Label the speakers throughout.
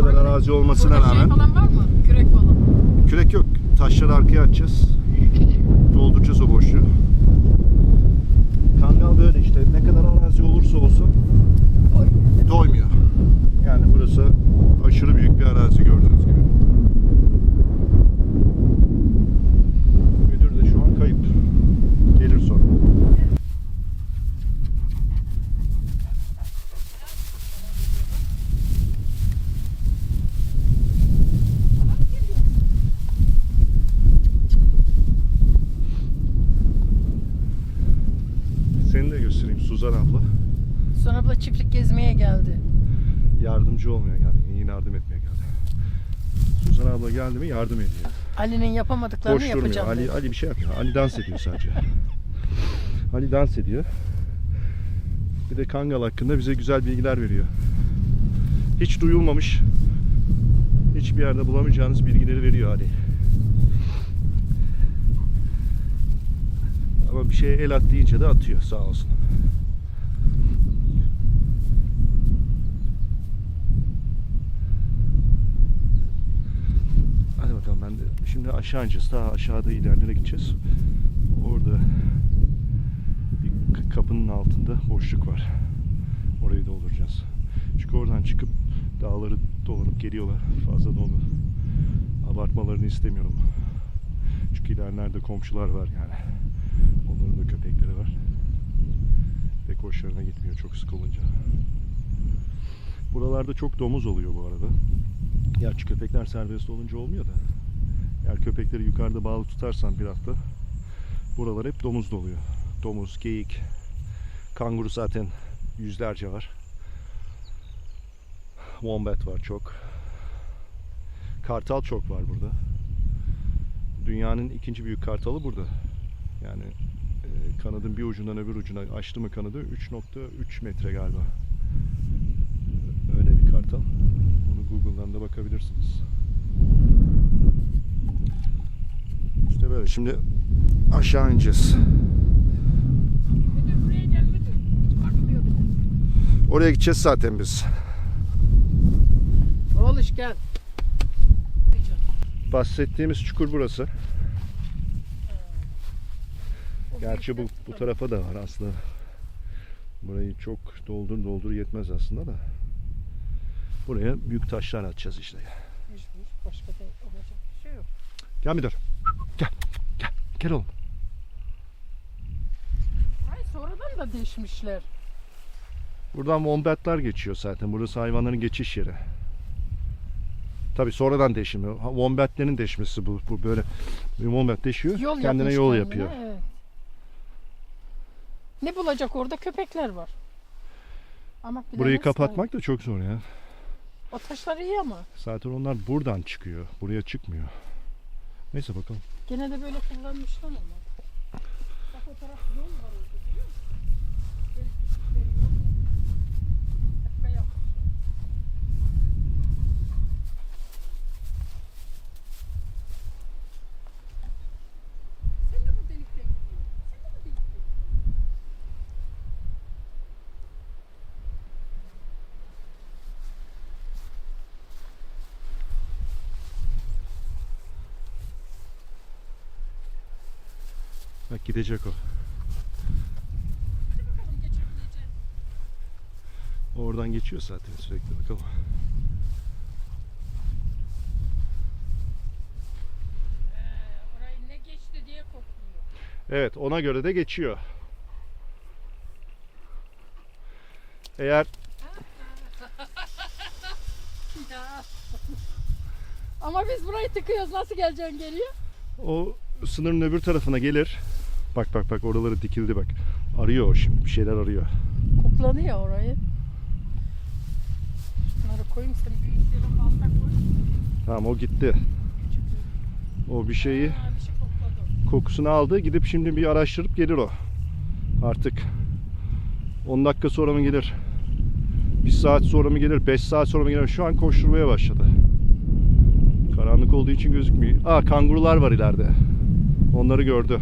Speaker 1: O kadar arazi olmasına
Speaker 2: Burada şey
Speaker 1: rağmen
Speaker 2: falan var mı? Kürek falan.
Speaker 1: kürek yok. Taşları arkaya atacağız. Dolduracağız o boşluğu. Kangal böyle işte. Ne kadar arazi olursa olsun doymuyor. Yani burası aşırı büyük bir arazi gördüğünüz gibi. Müdür de şu an kayıp. Gelir sonra. Seni de göstereyim Suzan abla.
Speaker 2: Sonra abla çiftlik gezmeye geldi.
Speaker 1: Yardımcı olmaya geldi. Yine yardım etmeye geldi. Suzan abla geldi mi yardım ediyor.
Speaker 2: Ali'nin yapamadıklarını
Speaker 1: Boş durmuyor.
Speaker 2: yapacağım.
Speaker 1: Ali. Ali bir şey yapmıyor. Ali dans ediyor sadece. Ali dans ediyor. Bir de Kangal hakkında bize güzel bilgiler veriyor. Hiç duyulmamış, hiçbir yerde bulamayacağınız bilgileri veriyor Ali. Ama bir şeye el at deyince de atıyor sağ olsun. Hadi bakalım ben de şimdi aşağı ineceğiz. Daha aşağıda ilerlere gideceğiz. Orada bir kapının altında boşluk var. Orayı dolduracağız. Çünkü oradan çıkıp dağları dolanıp geliyorlar. Fazla da onu abartmalarını istemiyorum. Çünkü ilerlerde komşular var yani. Onların da köpekleri var. Pek hoşlarına gitmiyor çok sık olunca. Buralarda çok domuz oluyor bu arada. Gerçi köpekler serbest olunca olmuyor da. Eğer köpekleri yukarıda bağlı tutarsan bir hafta buralar hep domuz doluyor. Domuz, geyik, kanguru zaten yüzlerce var. Wombat var çok. Kartal çok var burada. Dünyanın ikinci büyük kartalı burada. Yani e, kanadın bir ucundan öbür ucuna açtı mı kanadı 3.3 metre galiba. Öyle bir kartal. Bunu Google'dan da bakabilirsiniz. Böyle. Şimdi aşağı ineceğiz. Oraya gideceğiz zaten biz.
Speaker 2: Oğluş gel.
Speaker 1: Bahsettiğimiz çukur burası. Gerçi bu, bu tarafa da var aslında. Burayı çok doldur doldur yetmez aslında da. Buraya büyük taşlar atacağız işte.
Speaker 2: Mecbur. Başka da olacak bir şey yok.
Speaker 1: Gel müdür. Gel. Gel. Gel oğlum.
Speaker 2: Ay sonradan da değişmişler.
Speaker 1: Buradan wombatlar geçiyor zaten. Burası hayvanların geçiş yeri. Tabi sonradan değişmiyor. Wombatlerin değişmesi bu. Bu böyle bir wombat değişiyor.
Speaker 2: Yol
Speaker 1: kendine yol
Speaker 2: kendine,
Speaker 1: yapıyor.
Speaker 2: evet. Ne bulacak orada? Köpekler var. Ama
Speaker 1: Burayı kapatmak da çok zor ya.
Speaker 2: O taşlar iyi ama.
Speaker 1: Zaten onlar buradan çıkıyor. Buraya çıkmıyor. Neyse bakalım.
Speaker 2: Gene de böyle kullanmışlar ama. Bak o taraf yol var orada görüyor musun? Gelip
Speaker 1: Bak gidecek o.
Speaker 2: Geçebileceğiz.
Speaker 1: Oradan geçiyor zaten sürekli bakalım.
Speaker 2: Orayı ne geçti diye kokluyor.
Speaker 1: Evet ona göre de geçiyor. Eğer.
Speaker 2: Ama biz burayı tıkıyoruz. Nasıl geleceksin geriye?
Speaker 1: o sınırın öbür tarafına gelir. Bak bak bak oraları dikildi bak. Arıyor o şimdi bir şeyler arıyor.
Speaker 2: Koklanıyor orayı. Şunları koyayım sen büyükleri balta koy.
Speaker 1: Tamam o gitti. O bir şeyi
Speaker 2: Ha, bir şey kokladı.
Speaker 1: kokusunu aldı. Gidip şimdi bir araştırıp gelir o. Artık 10 dakika sonra mı gelir? 1 saat sonra mı gelir? 5 saat sonra mı gelir? Şu an koşturmaya başladı. Karanlık olduğu için gözükmüyor. Aa kangurular var ileride. Onları gördü.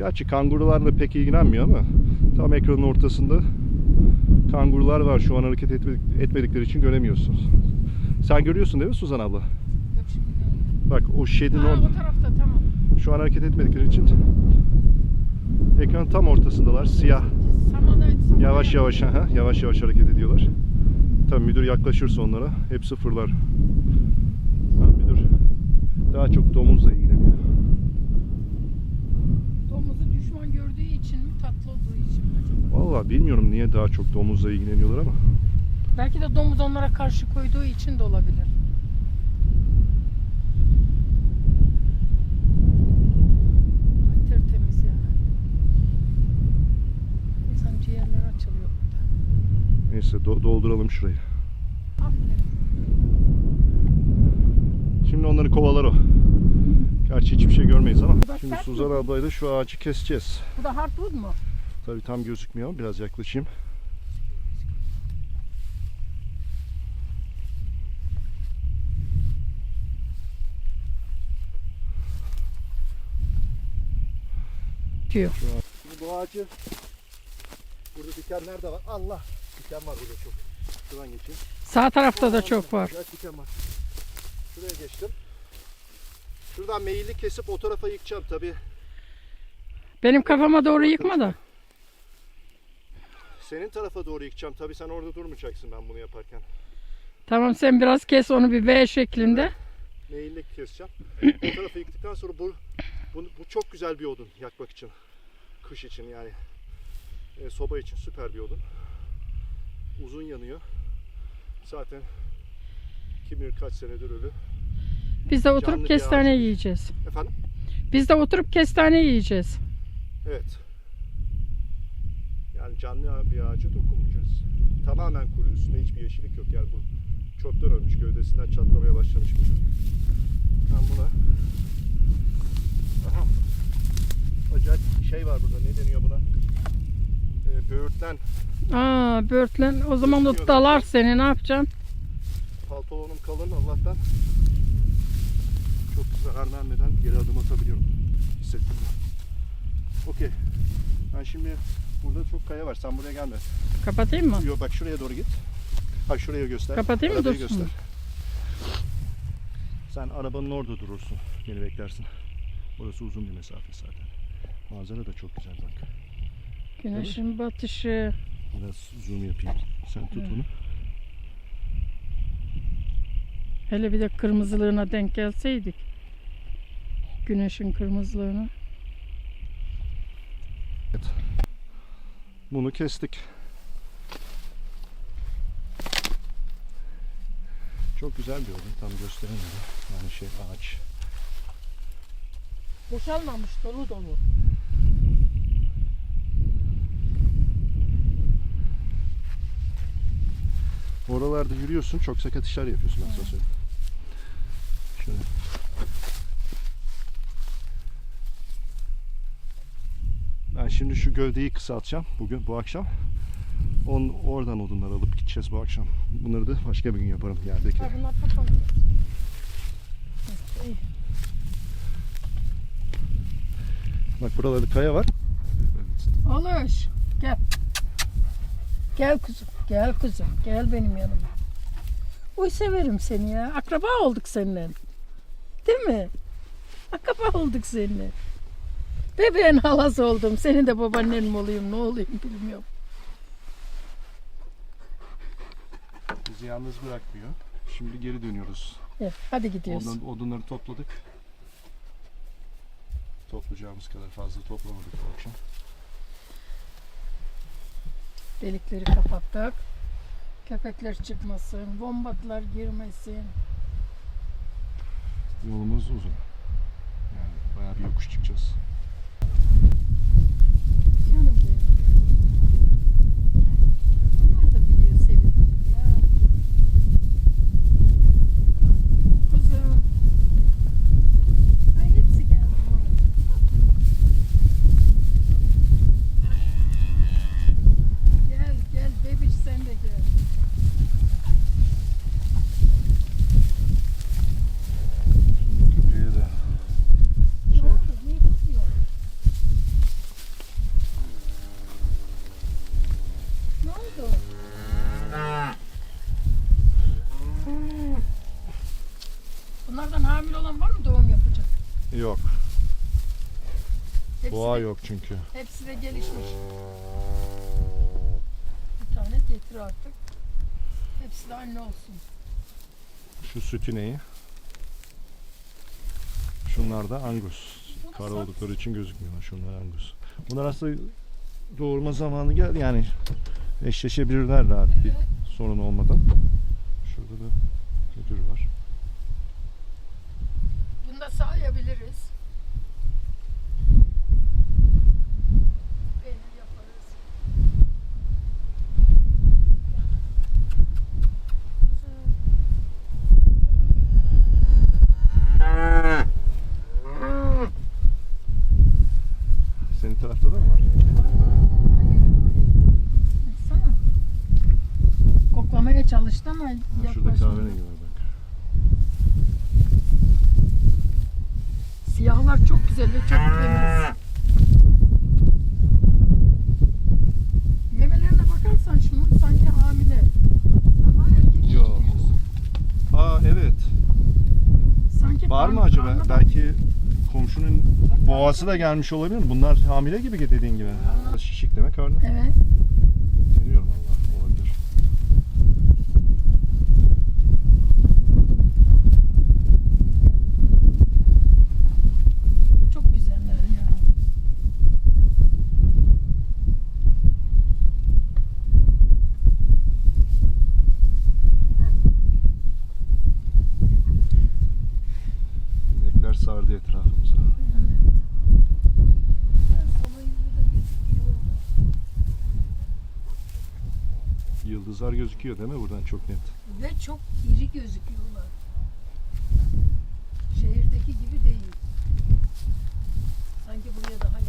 Speaker 1: Gerçi kangurularla pek ilgilenmiyor ama tam ekranın ortasında kangurular var. Şu an hareket etmedik- etmedikleri için göremiyorsun. Sen görüyorsun değil mi Suzan abla?
Speaker 2: Yok şimdi görmüyorum.
Speaker 1: Bak o şedin orada.
Speaker 2: o tarafta tamam.
Speaker 1: Şu an hareket etmedikleri için ekran tam ortasındalar. Siyah. Yavaş yavaş ha, yavaş yavaş hareket ediyorlar. Tabii müdür yaklaşırsa onlara hep sıfırlar. Ha, müdür daha çok domuzla ilgileniyor.
Speaker 2: Domuzu düşman gördüğü için mi tatlı olduğu için
Speaker 1: Vallahi bilmiyorum niye daha çok domuzla ilgileniyorlar ama.
Speaker 2: Belki de domuz onlara karşı koyduğu için de olabilir. Tertemiz ya. İnsan ciğerleri açılıyor burada.
Speaker 1: Neyse do- dolduralım şurayı.
Speaker 2: Aferin.
Speaker 1: Şimdi onları kovalar o. Gerçi hiçbir şey görmeyiz ama. Şimdi? Suzan ablayla şu ağacı keseceğiz.
Speaker 2: Bu da hardwood mu?
Speaker 1: Tabii tam gözükmüyor ama biraz yaklaşayım.
Speaker 2: Diyor.
Speaker 1: Şimdi bu ağacı burada dikenler de var. Allah! Diken var burada çok. Şuradan geçeyim.
Speaker 2: Sağ tarafta da çok var.
Speaker 1: Güzel diken var. Şuraya geçtim. Şuradan meyilli kesip o tarafa yıkacağım tabii.
Speaker 2: Benim kafama doğru yıkma da.
Speaker 1: Senin tarafa doğru yıkacağım. Tabii sen orada durmayacaksın ben bunu yaparken.
Speaker 2: Tamam sen biraz kes onu bir V şeklinde.
Speaker 1: Meyilli keseceğim. o tarafa yıktıktan sonra bu, bu, bu çok güzel bir odun yakmak için. Kış için yani. E, soba için süper bir odun. Uzun yanıyor. Zaten kim bilir kaç senedir ölü.
Speaker 2: Biz de
Speaker 1: Canlı
Speaker 2: oturup
Speaker 1: bir
Speaker 2: kestane yiyeceğiz.
Speaker 1: Efendim?
Speaker 2: Biz de oturup kestane yiyeceğiz.
Speaker 1: Evet. Yani canlı bir ağaca dokunmayacağız. Tamamen kuru. Üstünde hiçbir yeşillik yok. Yani bu çoktan ölmüş. Gövdesinden çatlamaya başlamış bir. Ben buna... Aha. Acayip şey var burada. Ne deniyor buna? Ee, böğürtlen
Speaker 2: Aa börtlen o zaman da dalar seni ne yapacaksın?
Speaker 1: pantolonum kalın. Allah'tan çok zarar vermeden geri adım atabiliyorum. Hissettim. Okey. Ben şimdi burada çok kaya var. Sen buraya gelme.
Speaker 2: Kapatayım mı?
Speaker 1: Yok bak şuraya doğru git. Bak şuraya göster.
Speaker 2: Kapatayım mı,
Speaker 1: Arabayı
Speaker 2: dursun mu?
Speaker 1: göster. Sen arabanın orada durursun. Beni beklersin. Orası uzun bir mesafe zaten. Manzara da çok güzel bak.
Speaker 2: Güneşin batışı.
Speaker 1: Biraz zoom yapayım. Sen tut
Speaker 2: Evet.
Speaker 1: onu.
Speaker 2: Hele bir de kırmızılığına denk gelseydik. Güneşin kırmızılığına.
Speaker 1: Bunu kestik. Çok güzel bir odun. Tam gösteremiyorum. Yani şey ağaç.
Speaker 2: Boşalmamış dolu dolu.
Speaker 1: Oralarda yürüyorsun. Çok sakat işler yapıyorsun söyleyeyim. Şöyle. Şimdi şu gövdeyi kısaltacağım bugün bu akşam. On, oradan odunlar alıp gideceğiz bu akşam. Bunları da başka bir gün yaparım yerdeki.
Speaker 2: Ha, bunlar. İyi.
Speaker 1: Bak buralarda kaya var.
Speaker 2: Alış. Gel. Gel kuzum. Gel kuzum. Gel benim yanıma. Uy severim seni ya. Akraba olduk seninle. Değil mi? Akraba olduk seninle. Bebeğin halası oldum. Senin de babaannen mi olayım ne olayım bilmiyorum.
Speaker 1: Bizi yalnız bırakmıyor. Şimdi geri dönüyoruz.
Speaker 2: Evet, hadi gidiyoruz.
Speaker 1: Ondan odunları topladık. Toplayacağımız kadar fazla toplamadık bu akşam.
Speaker 2: Delikleri kapattık. Köpekler çıkmasın, bombalar girmesin.
Speaker 1: Yolumuz uzun. Yani bayağı bir yokuş çıkacağız.
Speaker 2: Canım benim. Onlar da biliyor sevdiğimi ya. Kızım. Ay hepsi geldi bu arada. Gel gel bebiş sen de gel.
Speaker 1: Şimdi köpeğe de
Speaker 2: Ne
Speaker 1: şey,
Speaker 2: oldu? Niye kızıyor? Ne oldu? Bunlardan hamile olan var mı doğum yapacak?
Speaker 1: yok. Boğa
Speaker 2: de,
Speaker 1: yok çünkü.
Speaker 2: Hepsi de gelişmiş. Bir tane getir artık. Hepsi de anne olsun.
Speaker 1: Şu süt ineği. Şunlar da angus. Kara oldukları için gözükmüyorlar. Şunlar angus. Bunlar aslında doğurma zamanı geldi. Yani eşleşebilirler rahat bir
Speaker 2: Evet.
Speaker 1: sorun olmadan. Şurada da müdür var.
Speaker 2: Bunu da sağlayabiliriz.
Speaker 1: Senin tarafta da mı var?
Speaker 2: Baksana. Koklamaya çalıştı ama
Speaker 1: Ha, şurada
Speaker 2: yaklaşmadı.
Speaker 1: kahverengi var bak.
Speaker 2: Siyahlar çok güzel ve çok temiz. Memelerine bakarsan şunun sanki hamile. Ama erkek
Speaker 1: Yo.
Speaker 2: diyorsun.
Speaker 1: Aa evet.
Speaker 2: Sanki
Speaker 1: Var mı acaba? Belki komşunun boğası da gelmiş olabilir mi? Bunlar hamile gibi dediğin gibi. Şişik demek karnı.
Speaker 2: Evet.
Speaker 1: Yıldızlar gözüküyor değil mi buradan çok net?
Speaker 2: Ve çok iri gözüküyorlar. Şehirdeki gibi değil. Sanki buraya daha